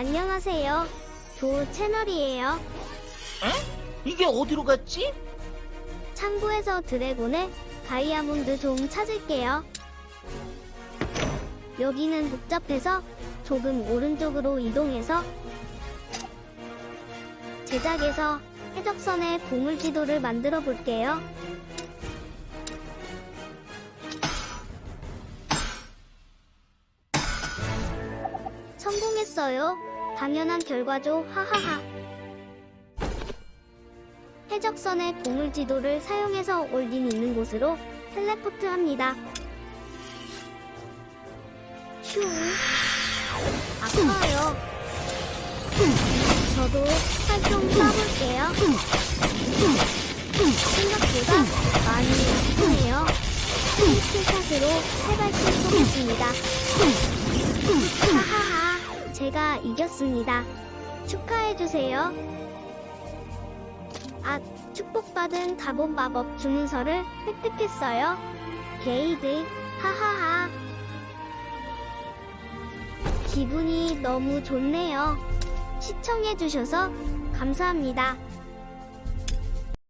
안녕하세요. 도 채널이에요. 이게 어디로 갔지? 창고에서 드래곤의 다이아몬드 좀 찾을게요. 여기는 복잡해서 조금 오른쪽으로 이동해서 제작에서 해적선의 보물 지도를 만들어 볼게요. 성공했어요. 당연한 결과죠. 하하하. 해적선의 보물 지도를 사용해서 올딘 있는 곳으로 텔레포트 합니다. 휴. 아파요. 저도 살좀 쏴볼게요. 생각보다 많이 아프네요. 스위트샷으로 세 발씩 쏘겠습니다. 제가 이겼습니다. 축하해주세요. 아, 축복받은 다본 마법 주문서를 획득했어요. 게이드, 하하하. 기분이 너무 좋네요. 시청해주셔서 감사합니다.